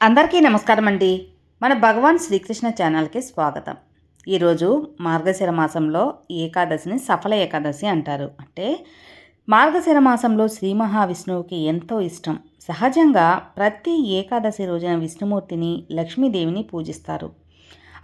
అందరికీ నమస్కారం అండి. మన భగవాన్ శ్రీకృష్ణ ఛానల్కి స్వాగతం. ఈరోజు మార్గశిర మాసంలో ఏకాదశిని సఫల ఏకాదశి అంటారు. అంటే మార్గశిర మాసంలో శ్రీ మహావిష్ణువుకి ఎంతో ఇష్టం. సహజంగా ప్రతి ఏకాదశి రోజున విష్ణుమూర్తిని లక్ష్మీదేవిని పూజిస్తారు.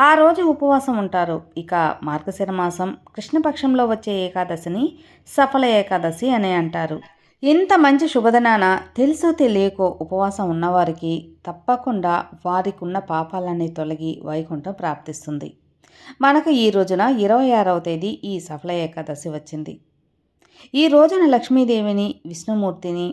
ఆ రోజు ఉపవాసం ఉంటారు. ఇక మార్గశిర మాసం కృష్ణపక్షంలో వచ్చే ఏకాదశిని సఫల ఏకాదశి అని అంటారు. ఇంత మంచి శుభదనాన తెలుసో తెలియకో ఉపవాసం ఉన్నవారికి తప్పకుండా వారికి ఉన్న పాపాలన్నీ తొలగి వైకుంఠం ప్రాప్తిస్తుంది. మనకు ఈ రోజున ఇరవై ఆరవ తేదీ ఈ సఫల ఏకాదశి వచ్చింది. ఈ రోజున లక్ష్మీదేవిని విష్ణుమూర్తిని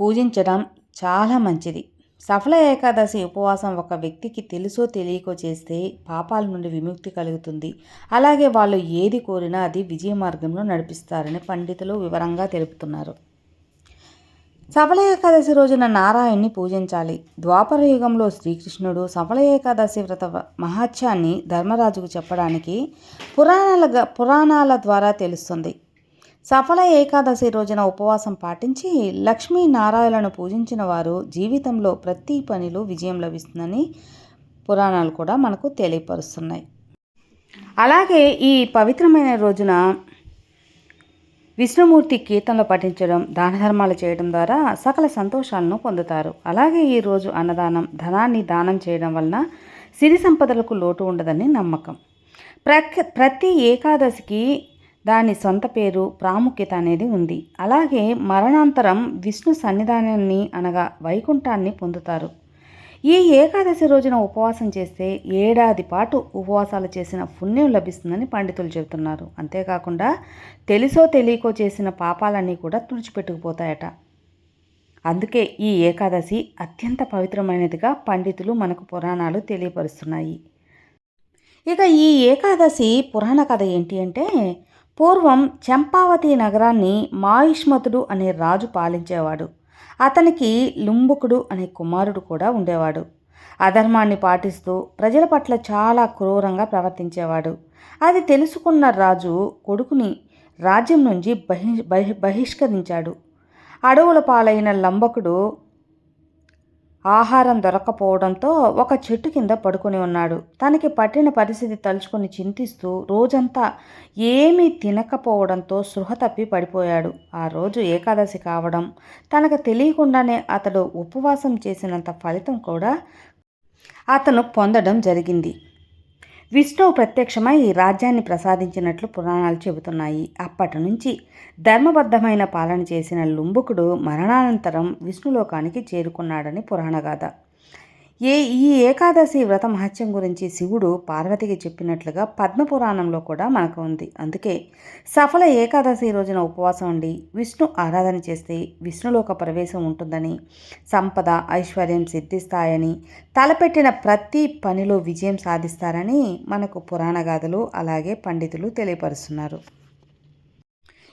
పూజించడం చాలా మంచిది. సఫల ఏకాదశి ఉపవాసం ఒక వ్యక్తికి తెలుసో తెలియకో చేస్తే పాపాల నుండి విముక్తి కలుగుతుంది. అలాగే వాళ్ళు ఏది కోరినా అది విజయ మార్గంలో నడిపిస్తారని పండితులు వివరంగా తెలుపుతున్నారు. సఫల ఏకాదశి రోజున నారాయణ్ణి పూజించాలి. ద్వాపర యుగంలో శ్రీకృష్ణుడు సఫల ఏకాదశి వ్రత మహాత్యాన్ని ధర్మరాజుకు చెప్పడానికి పురాణాల పురాణాల ద్వారా తెలుస్తుంది. సఫల ఏకాదశి రోజున ఉపవాసం పాటించి లక్ష్మీ నారాయణను పూజించిన వారు జీవితంలో ప్రతి పనిలో విజయం లభిస్తుందని పురాణాలు కూడా మనకు తెలియపరుస్తున్నాయి. అలాగే ఈ పవిత్రమైన రోజున విష్ణుమూర్తి కీర్తనలు పఠించడం దాన ధర్మాలు చేయడం ద్వారా సకల సంతోషాలను పొందుతారు. అలాగే ఈరోజు అన్నదానం ధనాన్ని దానం చేయడం వలన సిరి సంపదలకు లోటు ఉండదని నమ్మకం. ప్రక్ ప్రతి ఏకాదశికి దాని సొంత పేరు ప్రాముఖ్యత అనేది ఉంది. అలాగే మరణాంతరం విష్ణు సన్నిధానాన్ని అనగా వైకుంఠాన్ని పొందుతారు. ఈ ఏకాదశి రోజున ఉపవాసం చేస్తే ఏడాది పాటు ఉపవాసాలు చేసిన పుణ్యం లభిస్తుందని పండితులు చెబుతున్నారు. అంతేకాకుండా తెలుసో తెలియకో చేసిన పాపాలన్నీ కూడా తుడిచిపెట్టుకుపోతాయట. అందుకే ఈ ఏకాదశి అత్యంత పవిత్రమైనదిగా పండితులు మనకు పురాణాలు తెలియపరుస్తున్నాయి. ఇక ఈ ఏకాదశి పురాణ కథ ఏంటి అంటే పూర్వం చంపావతి నగరాన్ని మాయుష్మతుడు అనే రాజు పాలించేవాడు. అతనికి లుంబుకుడు అనే కుమారుడు కూడా ఉండేవాడు. అధర్మాన్ని పాటిస్తూ ప్రజల పట్ల చాలా క్రూరంగా ప్రవర్తించేవాడు. అది తెలుసుకున్న రాజు కొడుకుని రాజ్యం నుంచి బహి బహిష్కరించాడు. అడవుల పాలైన లంబకుడు ఆహారం దొరకపోవడంతో ఒక చెట్టు కింద పడుకొని ఉన్నాడు. తనకి పట్టిన పరిస్థితి తలుచుకొని చింతిస్తూ రోజంతా ఏమీ తినకపోవడంతో సృహ తప్పి పడిపోయాడు. ఆ రోజు ఏకాదశి కావడం తనకు తెలియకుండానే అతడు ఉపవాసం చేసినంత ఫలితం కూడా అతను పొందడం జరిగింది. విష్ణువు ప్రత్యక్షమై ఈ రాజ్యాన్ని ప్రసాదించినట్లు పురాణాలు చెబుతున్నాయి. అప్పటి నుంచి ధర్మబద్ధమైన పాలన చేసిన లుంబుకుడు మరణానంతరం విష్ణులోకానికి చేరుకున్నాడని పురాణగాథ. ఏ ఈ ఏకాదశి వ్రత మహత్యం గురించి శివుడు పార్వతికి చెప్పినట్లుగా పద్మపురాణంలో కూడా మనకు ఉంది. అందుకే సఫల ఏకాదశి రోజున ఉపవాసం ఉండి విష్ణు ఆరాధన చేస్తే విష్ణులోక ప్రవేశం ఉంటుందని సంపద ఐశ్వర్యం సిద్ధిస్తాయని తలపెట్టిన ప్రతి పనిలో విజయం సాధిస్తారని మనకు పురాణగాథలు అలాగే పండితులు తెలియపరుస్తున్నారు.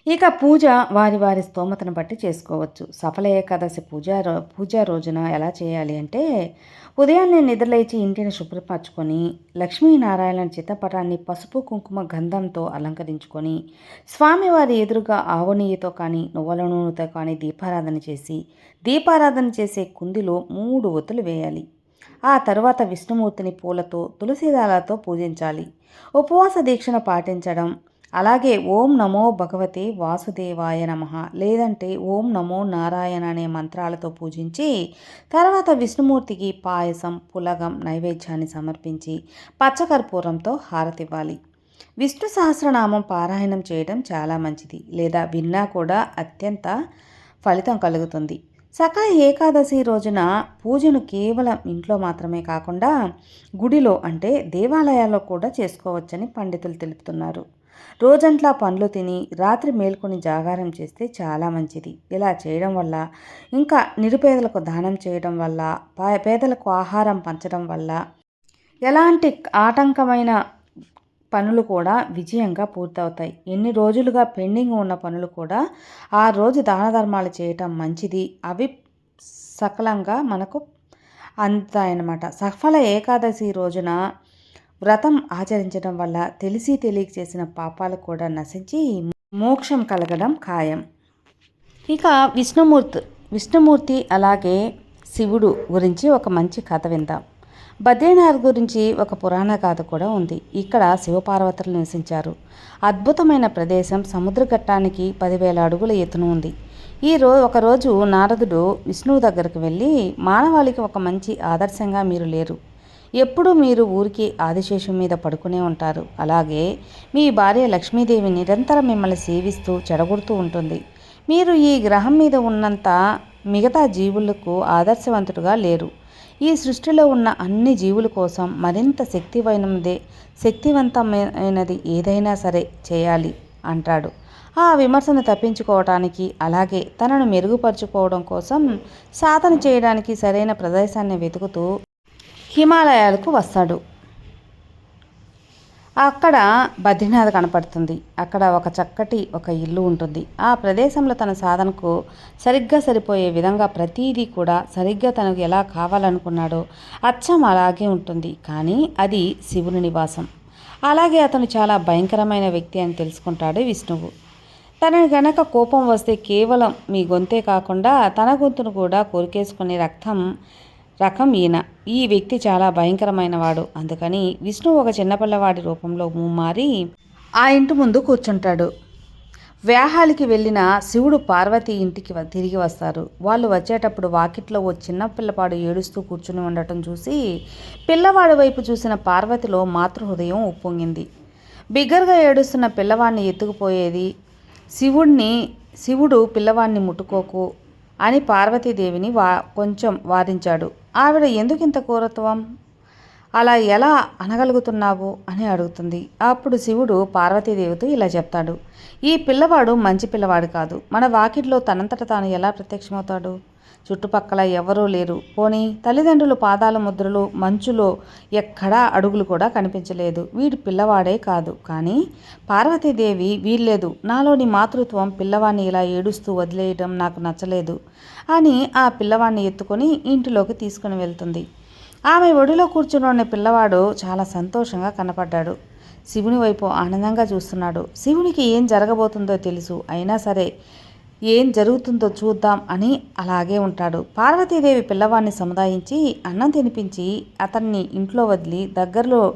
ఇక పూజ వారి వారి స్తోమతను బట్టి చేసుకోవచ్చు. సఫల ఏకాదశి పూజ పూజ రోజున ఎలా చేయాలి అంటే ఉదయాన్నే నిద్రలేచి ఇంటిని శుభ్రపరచుకొని లక్ష్మీనారాయణ చిత్తపటాన్ని పసుపు కుంకుమ గంధంతో అలంకరించుకొని స్వామివారి ఎదురుగా ఆవు కానీ నువ్వుల నూనెతో కానీ దీపారాధన చేసి దీపారాధన చేసే కుందిలో మూడు ఒత్తులు వేయాలి. ఆ తరువాత విష్ణుమూర్తిని పూలతో తులసిదాలతో పూజించాలి. ఉపవాస దీక్షను పాటించడం అలాగే ఓం నమో భగవతే వాసుదేవాయ నమ. లేదంటే ఓం నమో నారాయణ అనే మంత్రాలతో పూజించి తర్వాత విష్ణుమూర్తికి పాయసం పులగం నైవేద్యాన్ని సమర్పించి పచ్చకర్పూరంతో హారతివ్వాలి. విష్ణు సహస్రనామం పారాయణం చేయడం చాలా మంచిది. లేదా విన్నా కూడా అత్యంత ఫలితం కలుగుతుంది. సకల ఏకాదశి రోజున పూజను కేవలం ఇంట్లో మాత్రమే కాకుండా గుడిలో అంటే దేవాలయాల్లో కూడా చేసుకోవచ్చని పండితులు తెలుపుతున్నారు. రోజంట్లా పండ్లు తిని రాత్రి మేల్కొని జాగారం చేస్తే చాలా మంచిది. ఇలా చేయడం వల్ల ఇంకా నిరుపేదలకు దానం చేయడం వల్ల పేదలకు ఆహారం పంచడం వల్ల ఎలాంటి ఆటంకమైన పనులు కూడా విజయంగా పూర్తవుతాయి. ఎన్ని రోజులుగా పెండింగ్ ఉన్న పనులు కూడా ఆ రోజు దాన ధర్మాలు చేయటం మంచిది. అవి సకలంగా మనకు అందుతాయన్నమాట సఫల ఏకాదశి రోజున వ్రతం ఆచరించడం వల్ల తెలిసి తెలియక చేసిన పాపాలు కూడా నశించి మోక్షం కలగడం ఖాయం. ఇక విష్ణుమూర్తి విష్ణుమూర్తి అలాగే శివుడు గురించి ఒక మంచి కథ విందాం. బద్రీనాథ్ గురించి ఒక పురాణ గాథ కూడా ఉంది. ఇక్కడ శివపార్వతులు నివసించారు. అద్భుతమైన ప్రదేశం. సముద్ర ఘట్టానికి పదివేల అడుగుల ఎత్తున ఉంది. ఈ రో ఒకరోజు నారదుడు విష్ణువు దగ్గరకు వెళ్ళి మానవాళికి ఒక మంచి ఆదర్శంగా మీరు లేరు. ఎప్పుడూ మీరు ఊరికి ఆదిశేషం మీద పడుకునే ఉంటారు. అలాగే మీ భార్య లక్ష్మీదేవి నిరంతరం మిమ్మల్ని సేవిస్తూ చెడగొడుతూ ఉంటుంది. మీరు ఈ గ్రహం మీద ఉన్నంత మిగతా జీవులకు ఆదర్శవంతుడుగా లేరు. ఈ సృష్టిలో ఉన్న అన్ని జీవుల కోసం మరింత శక్తివైనదే శక్తివంతమైనది ఏదైనా సరే చేయాలి అంటాడు. ఆ విమర్శను తప్పించుకోవటానికి అలాగే తనను మెరుగుపరుచుకోవడం కోసం సాధన చేయడానికి సరైన ప్రదేశాన్ని వెతుకుతూ హిమాలయాలకు వస్తాడు. అక్కడ బద్రీనాథ్ కనపడుతుంది. అక్కడ ఒక చక్కటి ఒక ఇల్లు ఉంటుంది. ఆ ప్రదేశంలో తన సాధనకు సరిగ్గా సరిపోయే విధంగా ప్రతీదీ కూడా సరిగ్గా తనకు ఎలా కావాలనుకున్నాడో అచ్చం అలాగే ఉంటుంది. కానీ అది శివుని నివాసం. అలాగే అతను చాలా భయంకరమైన వ్యక్తి అని తెలుసుకుంటాడు విష్ణువు. తనని గనక కోపం వస్తే కేవలం మీ గొంతే కాకుండా తన గొంతును కూడా కొరికేసుకునే రక్తం రకం ఈయన. ఈ వ్యక్తి చాలా భయంకరమైన వాడు అందుకని విష్ణు ఒక చిన్నపిల్లవాడి రూపంలో మారి ఆ ఇంటి ముందు కూర్చుంటాడు. వ్యాహాలికి వెళ్ళిన శివుడు పార్వతి ఇంటికి తిరిగి వస్తారు. వాళ్ళు వచ్చేటప్పుడు వాకిట్లో ఓ చిన్న పిల్లవాడు ఏడుస్తూ కూర్చుని ఉండటం చూసి పిల్లవాడి వైపు చూసిన పార్వతిలో మాతృహృదయం ఉప్పొంగింది. బిగ్గరగా ఏడుస్తున్న పిల్లవాడిని ఎత్తుకుపోయేది శివుణ్ణి శివుడు పిల్లవాడిని ముట్టుకోకు అని పార్వతీదేవిని వా కొంచెం వారించాడు ఆవిడ ఎందుకు ఇంత అలా ఎలా అనగలుగుతున్నావు? అని అడుగుతుంది. అప్పుడు శివుడు పార్వతీదేవితో ఇలా చెప్తాడు. ఈ పిల్లవాడు మంచి పిల్లవాడు కాదు. మన వాకిట్లో తనంతట తాను ఎలా ప్రత్యక్షమవుతాడు? చుట్టుపక్కల ఎవరూ లేరు. పోనీ తల్లిదండ్రులు పాదాల ముద్రలు మంచులో ఎక్కడా అడుగులు కూడా కనిపించలేదు. వీడు పిల్లవాడే కాదు. కానీ పార్వతీదేవి వీల్లేదు. నాలోని మాతృత్వం పిల్లవాడిని ఇలా ఏడుస్తూ వదిలేయడం నాకు నచ్చలేదు. అని ఆ పిల్లవాడిని ఎత్తుకొని ఇంటిలోకి తీసుకుని వెళ్తుంది. ఆమె ఒడిలో కూర్చుని పిల్లవాడు చాలా సంతోషంగా కనపడ్డాడు. శివుని వైపు ఆనందంగా చూస్తున్నాడు. శివునికి ఏం జరగబోతుందో తెలుసు. అయినా సరే ఏం జరుగుతుందో చూద్దాం అని అలాగే ఉంటాడు. పార్వతీదేవి పిల్లవాడిని సముదాయించి అన్నం తినిపించి అతన్ని ఇంట్లో వదిలి దగ్గరలో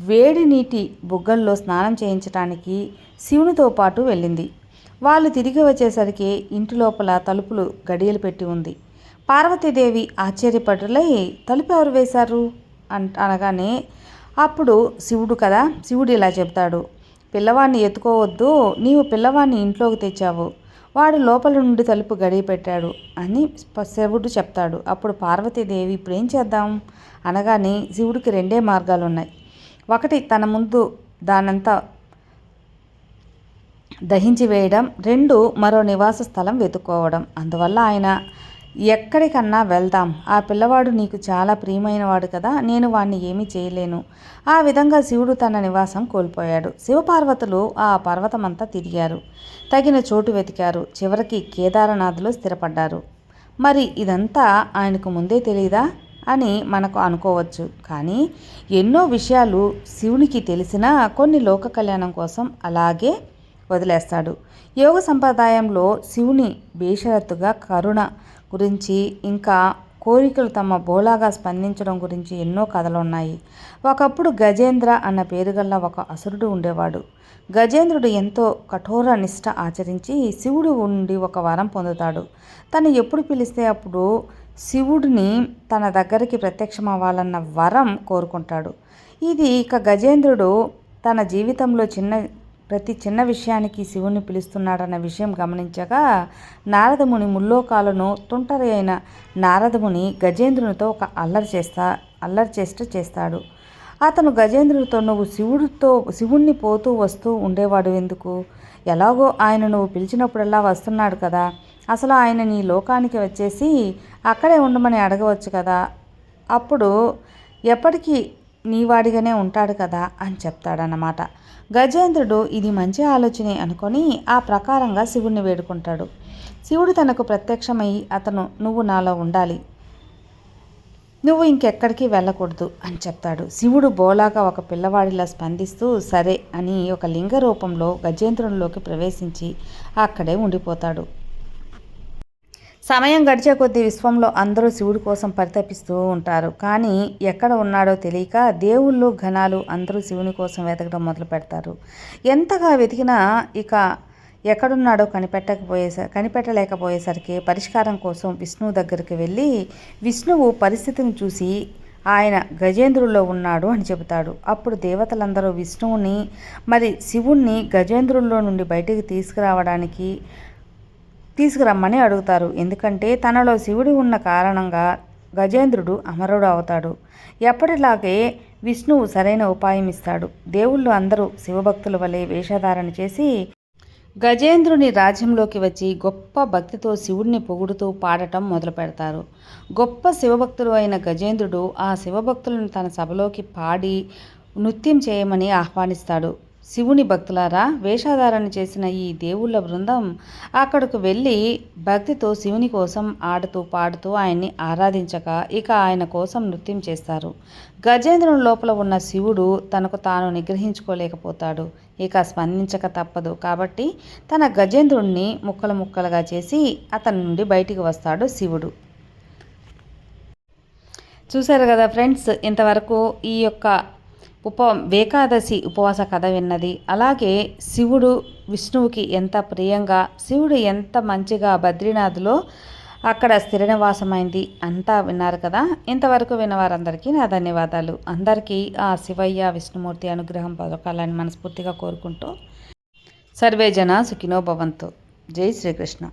వేడి నీటి బుగ్గల్లో స్నానం చేయించడానికి శివునితో పాటు వెళ్ళింది. వాళ్ళు తిరిగి వచ్చేసరికి ఇంటి లోపల తలుపులు గడియలు పెట్టి ఉంది. పార్వతీదేవి ఆశ్చర్యపడులై తలుపు ఎవరు వేశారు? అంట అనగానే అప్పుడు శివుడు కదా శివుడు ఇలా చెప్తాడు. పిల్లవాడిని ఎత్తుకోవద్దు నీవు పిల్లవాడిని ఇంట్లోకి తెచ్చావు. వాడు లోపల నుండి తలుపు గడియ పెట్టాడు అని శివుడు చెప్తాడు. అప్పుడు పార్వతీదేవి ఇప్పుడు ఏం చేద్దాం? అనగానే శివుడికి రెండే మార్గాలు ఉన్నాయి ఒకటి తన ముందు దానంతా దహించి వేయడం రెండు మరో నివాస స్థలం వెతుక్కోవడం. అందువల్ల ఆయన ఎక్కడికన్నా వెళ్దాం. ఆ పిల్లవాడు నీకు చాలా ప్రియమైనవాడు కదా నేను వాణ్ణి ఏమీ చేయలేను. ఆ విధంగా శివుడు తన నివాసం కోల్పోయాడు. శివపార్వతులు ఆ పర్వతమంతా తిరిగారు. తగిన చోటు వెతికారు. చివరికి కేదారనాథ్లో స్థిరపడ్డారు. మరి ఇదంతా ఆయనకు ముందే తెలియదా అని మనకు అనుకోవచ్చు. కానీ ఎన్నో విషయాలు శివునికి తెలిసినా కొన్ని లోక కళ్యాణం కోసం అలాగే వదిలేస్తాడు. యోగ సంప్రదాయంలో శివుని బేషరత్తుగా కరుణ గురించి ఇంకా కోరికలు తమ బోలాగా స్పందించడం గురించి ఎన్నో కథలు ఉన్నాయి ఒకప్పుడు గజేంద్ర అన్న పేరుగల్ల ఒక అసురుడు ఉండేవాడు. గజేంద్రుడు ఎంతో కఠోర నిష్ఠ ఆచరించి శివుడు ఉండి ఒక వరం పొందుతాడు. తను ఎప్పుడు పిలిస్తే అప్పుడు శివుడిని తన దగ్గరికి ప్రత్యక్షమవ్వాలన్న వరం కోరుకుంటాడు. ఇది ఇక గజేంద్రుడు తన జీవితంలో చిన్న ప్రతి చిన్న విషయానికి శివుని పిలుస్తున్నాడన్న విషయం గమనించగా నారదముని ముల్లోకాలను తుంటరి అయిన నారదముని గజేంద్రునితో ఒక అల్లరి చేస్తా అల్లరి చేష్ట చేస్తాడు. అతను గజేంద్రుడితో నువ్వు శివుడితో శివుణ్ణి పోతూ వస్తూ ఉండేవాడు ఎందుకు? ఎలాగో ఆయన నువ్వు పిలిచినప్పుడల్లా వస్తున్నాడు కదా. అసలు ఆయన నీ లోకానికి వచ్చేసి అక్కడే ఉండమని అడగవచ్చు కదా. అప్పుడు ఎప్పటికీ నీవాడిగానే ఉంటాడు కదా అని చెప్తాడన్నమాట. గజేంద్రుడు ఇది మంచి ఆలోచనే అనుకొని ఆ ప్రకారంగా శివుణ్ణి వేడుకుంటాడు. శివుడు తనకు ప్రత్యక్షమై అతను నువ్వు నాలో ఉండాలి. నువ్వు ఇంకెక్కడికి వెళ్ళకూడదు అని చెప్తాడు. శివుడు బోలాగా ఒక పిల్లవాడిలా స్పందిస్తూ సరే అని ఒక లింగ రూపంలో గజేంద్రునిలోకి ప్రవేశించి అక్కడే ఉండిపోతాడు. సమయం గడిచే కొద్దీ విశ్వంలో అందరూ శివుడి కోసం పరితపిస్తూ ఉంటారు. కానీ ఎక్కడ ఉన్నాడో తెలియక దేవుళ్ళు ఘనాలు అందరూ శివుని కోసం వెతకడం మొదలు పెడతారు. ఎంతగా వెతికినా ఇక ఎక్కడున్నాడో కనిపెట్టకపోయే కనిపెట్టలేకపోయేసరికి పరిష్కారం కోసం విష్ణువు దగ్గరికి వెళ్ళి విష్ణువు పరిస్థితిని చూసి ఆయన గజేంద్రుల్లో ఉన్నాడు అని చెబుతాడు. అప్పుడు దేవతలందరూ విష్ణువుని మరి శివుణ్ణి గజేంద్రుల్లో నుండి బయటికి తీసుకురావడానికి తీసుకురమ్మని అడుగుతారు. ఎందుకంటే తనలో శివుడు ఉన్న కారణంగా గజేంద్రుడు అమరుడు అవుతాడు. ఎప్పటిలాగే విష్ణువు సరైన ఉపాయం ఇస్తాడు. దేవుళ్ళు అందరూ శివభక్తుల వలె వేషధారణ చేసి గజేంద్రుని రాజ్యంలోకి వచ్చి గొప్ప భక్తితో శివుడిని పొగుడుతూ పాడటం మొదలు పెడతారు. గొప్ప శివభక్తుడు అయిన గజేంద్రుడు ఆ శివభక్తులను తన సభలోకి పాడి నృత్యం చేయమని ఆహ్వానిస్తాడు. శివుని భక్తులారా వేషధారణ చేసిన ఈ దేవుళ్ళ బృందం అక్కడకు వెళ్ళి భక్తితో శివుని కోసం ఆడుతూ పాడుతూ ఆయన్ని ఆరాధించక ఇక ఆయన కోసం నృత్యం చేస్తారు. గజేంద్రుని లోపల ఉన్న శివుడు తనకు తాను నిగ్రహించుకోలేకపోతాడు. ఇక స్పందించక తప్పదు. కాబట్టి తన గజేంద్రుణ్ణి ముక్కలు ముక్కలుగా చేసి అతని నుండి బయటికి వస్తాడు శివుడు. చూశారు కదా ఫ్రెండ్స్ ఇంతవరకు ఈ యొక్క ఉప ఏకాదశి ఉపవాస కథ విన్నది. అలాగే శివుడు విష్ణువుకి ఎంత ప్రియంగా శివుడు ఎంత మంచిగా బద్రీనాథ్లో అక్కడ స్థిర నివాసమైంది అంతా విన్నారు కదా. ఇంతవరకు విన్నవారందరికీ నా ధన్యవాదాలు. అందరికీ ఆ శివయ్య విష్ణుమూర్తి అనుగ్రహం పదకాలని మనస్ఫూర్తిగా కోరుకుంటూ సర్వే జన సుఖినో భవంతు. జై శ్రీకృష్ణ.